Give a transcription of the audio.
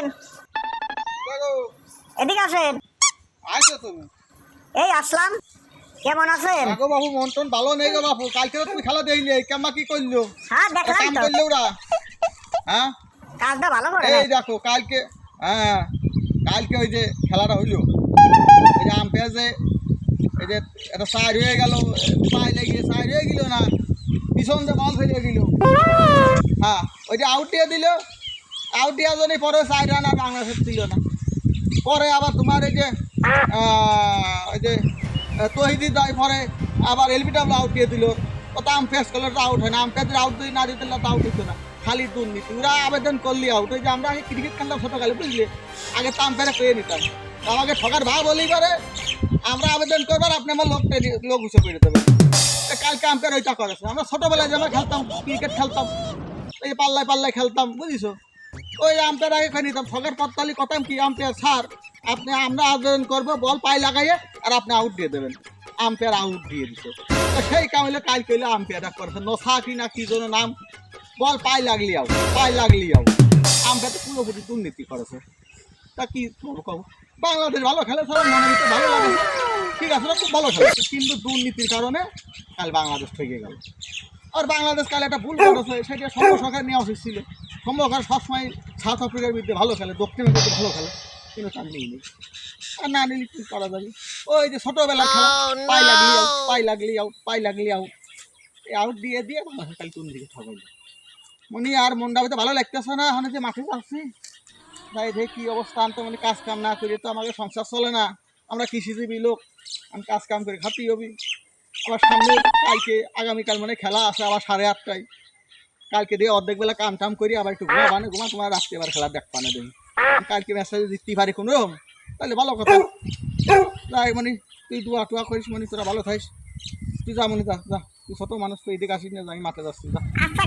আসেন। এদিকে আসেন। আইছো তুমি? এই আসলাম। কেমন আছেন? আগো বাবু মন টন ভালো নেই গো বাবু কালকে তুমি খেলা দেইলে কেমা কি করল? হ্যাঁ দেখলাম তো। করল ওরা। হ্যাঁ? কাজটা ভালো করে এই দেখো। কালকে হ্যাঁ কালকে ওই যে খেলাটা হইল। এই যে আম্পায়ার যে এই যে একটা সাইড হয়ে গেল পায়ে লেগে সাইড হয়ে গেল না? পিছন যে বল ফেলে গেল। হ্যাঁ ওই যে আউট দিয়ে দিল। আউট দেওয়ার জন্য পরে সাইড রান আর বাংলাদেশ ছিল না। পরে আবার তোমার এই যে ওই যে তহিদি দেয় পরে আবার এলবি ডাবল আউট দিয়ে দিল। তো আম্পায়ার করলে তো আউট হয় না। আম্পায়ার আউট দিয়ে না দিতে তো আউট হতো না। খালি দুর্নীতি। ওরা আবেদন করলি আউট ওই যে আমরা আগে ক্রিকেট খেলতাম ছোটকালে, বুঝলি? আগে তো আম্পায়ারে পেয়ে নিতাম। আমাকে ঠকার ভাব বলেই পারে। আমরা আবেদন করবার আপনি আমার লোক লোক হিসেবে পেয়ে দেবেন। কালকে আম্পায়ার ওইটা করেছে। আমরা ছোটবেলায় যেমন খেলতাম ক্রিকেট খেলতাম, এই যে পাল্লায় পাল্লায় খেলতাম বুঝিছো ওই আম্পায়ার আগে খাই নিতাম ঠকার পত্তালি কথাম কি আম্পায়ার স্যার, আপনি, আমরা আবেদন করব, বল পায়ে লাগাইয়ে, আর আপনি আউট দিয়ে দেবেন। আম্পায়ার আউট দিয়ে দিত সেই কামলে কাল কইলে আম্পায়ারটা করেছে। নসা কি না কি যেন নাম। বল পায়ে লাগলি আউট পায়ে লাগলি আউট আম্পায়ার তো পুরোপুরি দুর্নীতি করেছে। তা কি কব বাংলাদেশ ভালো খেলে সবার মনে হচ্ছে ভালো লাগে ঠিক আছে, খুব ভালো খেলেছে কিন্তু দুর্নীতির কারণে কাল বাংলাদেশ থেকে গেল। আর বাংলাদেশ কাল একটা ভুল করেছে, সেটা সম্ভবসরকার নেওয়া উচিত ছিল সম্ভবসরকার সবসময় সাউথ আফ্রিকার বিরুদ্ধে ভালো খেলে দক্ষিণের বিরুদ্ধে ভালো খেলে কিন্তু তার নিয়ে নেই। আর না নিলে কি করা যাবে? ওই যে ছোটোবেলা খেলা পাই লাগলি আউট পাই লাগলি আউট পাই লাগলি আউট এই আউট দিয়ে দিয়ে বাংলাদেশ কাল কোন দিকে ঠকাইল মনে আর মনটা তো ভালো লাগতেছে না এখন যে মাঠে যাচ্ছি। তাই দেখি কি অবস্থা তো মানে কাজ কাম না করে তো আমাকে সংসার চলে না। আমরা কৃষিজীবী লোক আমি কাজ কাম করে খাতি হবি। আবার সামনে কালকে আগামীকাল মানে খেলা আছে আবার সাড়ে আটটায়। কালকে দিয়ে অর্ধেক বেলা কাম টাম করি, আবার একটু ঘুমা বানে ঘুমা তোমার রাত্রে আবার খেলা দেখ পানে আমি কালকে মেসেজ দিতে পারি কোনো তাহলে ভালো কথা। তাই মানে তুই দুয়া টুয়া করিস মানে তোরা ভালো থাকিস। তুই যা মনে, যা যা। তুই ছোটো মানুষ তো এদিকে আসিস না, আমি মাঠে যাচ্ছি, যা। আচ্ছা